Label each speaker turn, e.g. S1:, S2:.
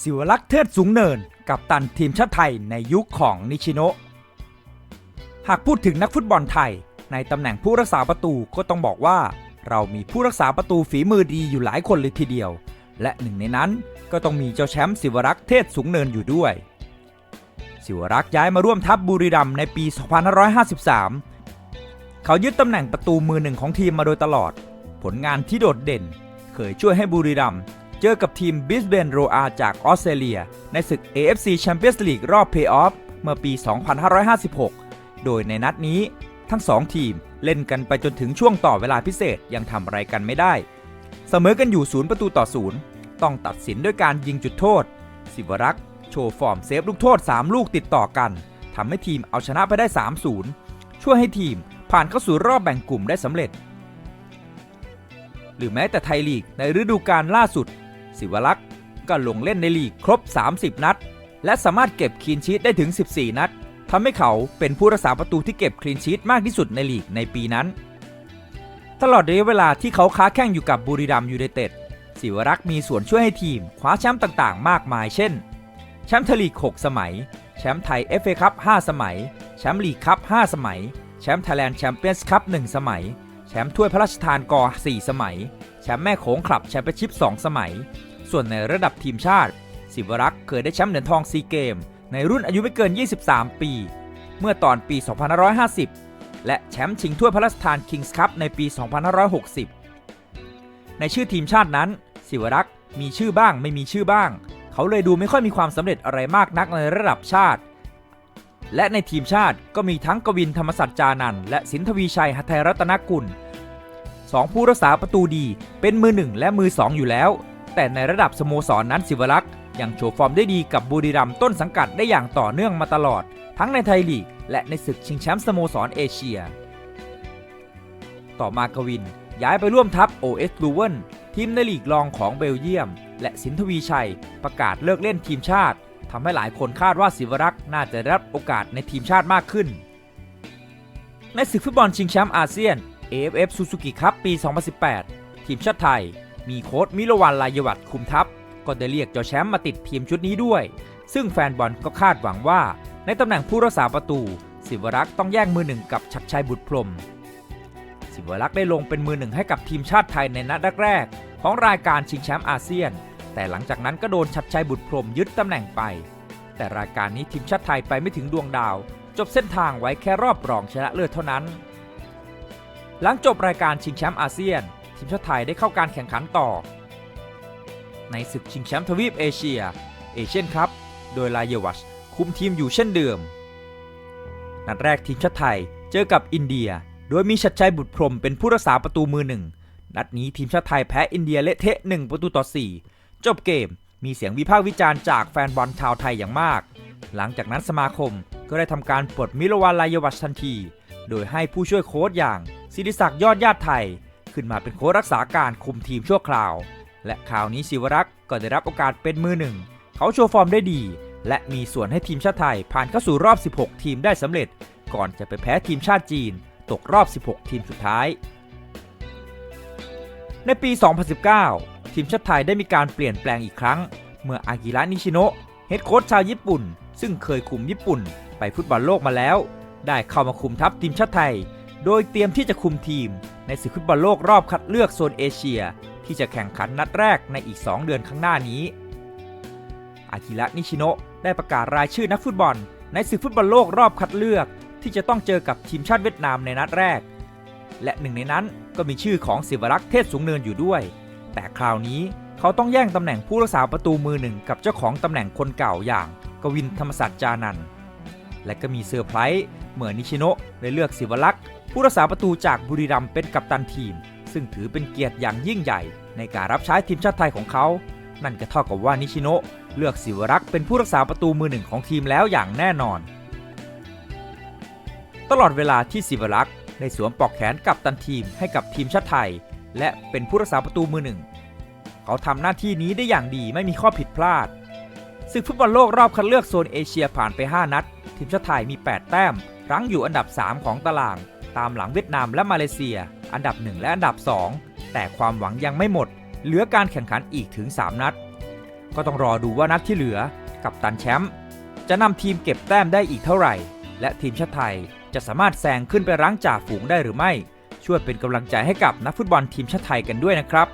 S1: ศิวลักษ์เทิดสูงเนิน กับตันทีมชาติไทยในยุคของนิชิโนะหากพูดถึงนักฟุตบอลไทย ในตำแหน่งผู้รักษาประตูก็ต้องบอกว่า เรามีผู้รักษาประตูฝีมือดีอยู่หลายคนเลยทีเดียว และหนึ่งในนั้นก็ต้องมีเจ้าแชมป์ศิวรักษ์เทศสูงเนินอยู่ด้วย ศิวรักษ์ย้ายมาร่วมทัพบุรีรัมย์ในปี 2553 เขายึดตำแหน่งประตูมือหนึ่งของทีมมาโดยตลอด ผลงานที่โดดเด่น เคยช่วยให้บุรีรัมย์ เจอกับทีมบิสเบนโรอาจากออสเตรเลีย ในศึก AFC Champions League รอบเพย์ออฟเมื่อปี 2556 โดยในนัดนี้ทั้งสองทีมเล่นกันไปจนถึงช่วงต่อเวลาพิเศษยังทำอะไรกันไม่ได้ เสมอกันอยู่ศูนย์ประตูต่อศูนย์ต้องตัดสินด้วยการยิงจุดโทษ สิวรักษ์โชว์ฟอร์มเซฟลูกโทษ 3 ลูกติดต่อกันทำให้ทีมเอาชนะไปได้ 3-0 ช่วยให้ทีมผ่านเข้าสู่รอบแบ่งกลุ่มได้สำเร็จ หรือแม้แต่ไทยลีกในฤดูกาลล่าสุด สิวรักษ์ก็ลงเล่นในลีกครบ 30 นัด และสามารถเก็บคลีนชีตได้ถึง 14 นัดทำให้เขาเป็นผู้รักษาประตูที่เก็บคลีนชีตมากที่สุดในลีกในปีนั้น ตลอดระยะเวลาที่เขาค้าแข่งอยู่กับบุรีรัมยูไนเต็ดศิวรักษ์มีส่วนช่วยให้ทีมคว้าแชมป์ต่างๆ มากมาย เช่น แชมป์ทลีก 6 สมัย แชมป์ไทย FA คัพ 5 สมัย แชมป์ลีกคัพ 5 สมัย แชมป์ไทยแลนด์แชมเปี้ยนส์คัพ 1 สมัย แชมป์ถ้วยพระราชทานกอ 4 สมัย แชมป์แม่โขงคลับแชมเปี้ยนชิพ 2 สมัย ส่วนในระดับทีมชาติ ศิวรักษ์เคยได้แชมป์เหรียญทองซีเกม ในรุ่นอายุไม่เกิน 23 ปี เมื่อตอนปี 2550 และแชมป์ชิงถ้วยพระราชทานคิงส์คัพในปี 2560 ในชื่อทีมชาตินั้น ศิวรักษ์มีชื่อบ้างไม่มีชื่อบ้าง เขาเลยดูไม่ค่อยมีความสำเร็จอะไรมากนักในระดับชาติ และในทีมชาติก็มีทั้งกวินธรรมสัจจานันและสินทวีชัยหัตถยรัตนกุลสองผู้รักษาประตูดีเป็นมือหนึ่งและมือสองอยู่แล้ว แต่ในระดับสโมสรนนั้นศิวรักษ์ยังโชว์ฟอร์มได้ดีกับบุรีรัมย์ต้นสังกัดได้อย่างต่อเนื่องมาตลอด ทั้งในไทยลีก และในศึกชิงแชมป์สโมสรเอเชีย ต่อมากวิน ย้ายไปร่วมทัพ OS l u w e n ทีมในลีกรองของเบลเยียม และสินทวีชัย ประกาศเลิกเล่นทีมชาติทำให้หลายคนคาดว่าศิวรักษ์น่าจะได้รับโอกาสในทีมชาติมากขึ้น ในศึกฟุตบอลชิงแชมป์อาเซียน AFF Suzuki Cup ปี 2018 ทีมชาติไทย มีโค้ชมิลวันลายวัตคุมทัพ ก็ได้เรียกจ้าแชมป์มาติดทีมชุดนี้ด้วย ซึ่งแฟนบอลก็คาดหวังว่า ในตำแหน่งผู้รักษาประตู ศิวรักษ์ต้องแย่งมือหนึ่งกับชัดชัยบุตรพรม ศิวรักษ์ได้ลงเป็นมือหนึ่งให้กับทีมชาติไทยในนัดแรกๆของรายการชิงแชมป์อาเซียน แต่หลังจากนั้นก็โดนชัดชัยบุตรพรมยึดตำแหน่งไป แต่รายการนี้ทีมชาติไทยไปไม่ถึงดวงดาว จบเส้นทางไว้แค่รอบรองชนะเลิศเท่านั้น หลังจบรายการชิงแชมป์อาเซียน ทีมชาติไทยได้เข้าการแข่งขันต่อ ในศึกชิงแชมป์ทวีปเอเชียเอเชียนคัพโดยลายวัชคุมทีมอยู่เช่นเดิม นัดแรกทีมชาติไทยเจอกับอินเดีย โดยมีชัดชัยบุตรพรมเป็นผู้รักษาประตูมือหนึ่ง นัดนี้ทีมชาติไทยแพ้อินเดียเละเทะ1ประตูต่อ 4 จบเกมมีเสียงวิพากษ์วิจารณ์จากแฟนบอลชาวไทยอย่างมาก หลังจากนั้นสมาคมก็ได้ทำการปลดมิลวานลายวัชทันที โดยให้ผู้ช่วยโค้ชอย่างศิริศักดิ์ยอดญาติไทย ขึ้นมาเป็นโค้ชรักษาการคุมทีมชั่วคราว และข่าวนี้ศิวรักษ์ก็ได้รับโอกาสเป็นมือหนึ่ง เขาโชว์ฟอร์มได้ดี และมีส่วนให้ทีมชาติไทยผ่านเข้าสู่รอบ 16 ทีมได้สำเร็จ ก่อนจะไปแพ้ทีมชาติจีน ตกรอบ 16 ทีมสุดท้าย ในปี 2019 ทีมชาติไทยได้มีการเปลี่ยนแปลงอีกครั้ง เมื่ออากิระนิชิโนะเฮดโค้ชชาวญี่ปุ่น ซึ่งเคยคุมญี่ปุ่น ไปฟุตบอลโลกมาแล้ว ได้เข้ามาคุมทัพทีมชาติไทย โดยเตรียมที่จะคุมทีมในศึกฟุตบอลโลกรอบคัดเลือกโซนเอเชีย ที่จะแข่งขันนัดแรกในอีก 2 เดือนข้างหน้านี้ อากิระนิชิโนะได้ประกาศรายชื่อนักฟุตบอล ในศึกฟุตบอลโลกรอบคัดเลือก ที่จะต้องเจอกับทีมชาติเวียดนามในนัดแรก และหนึ่งในนั้นก็มีชื่อของศิวรักษ์เทศสูงเนินอยู่ด้วย แต่คราวนี้เขาต้องแย่งตำแหน่งผู้รักษาประตูมือหนึ่งกับเจ้าของตำแหน่งคนเก่าอย่างกวินธรรมสัจจานันและก็มีเซอร์ไพรส์เมื่อนิชิโนะได้เลือกศิวรักษ์ ผู้รักษาประตูจากบุรีรัมย์เป็นกัปตันทีม ซึ่งถือเป็นเกียรติอย่างยิ่งใหญ่ ในการรับใช้ทีมชาติไทยของเขา นั่นก็เท่ากับว่านิชิโนะเลือกศิวรักษ์เป็นผู้รักษาประตูมือหนึ่งของทีมแล้วอย่างแน่นอน ตลอดเวลาที่ศิวรักษ์ได้สวมปลอกแขนกับตันทีมให้กับทีมชาติไทย และเป็นผู้รักษาประตูมือหนึ่ง เขาทำหน้าที่นี้ได้อย่างดีไม่มีข้อผิดพลาดศึกฟุตบอลโลกรอบคัดเลือกโซนเอเชียผ่านไป 5 นัด ทีมชาติไทยมี 8 แต้ม รั้งอยู่อันดับ 3 ของตาราง ตามหลังเวียดนามและมาเลเซีย อันดับ 1 และอันดับ 2 แต่ความหวังยังไม่หมด เหลือการแข่งขันอีกถึง 3 นัด ก็ต้องรอดูว่านัดที่เหลือกับตันแชมป์จะนำทีมเก็บแต้มได้อีกเท่าไหร่ และทีมชาติไทยจะสามารถแซงขึ้นไปรั้งจ่าฝูงได้หรือไม่ ช่วยเป็นกำลังใจให้กับนักฟุตบอลทีมชาติไทยกันด้วยนะครับ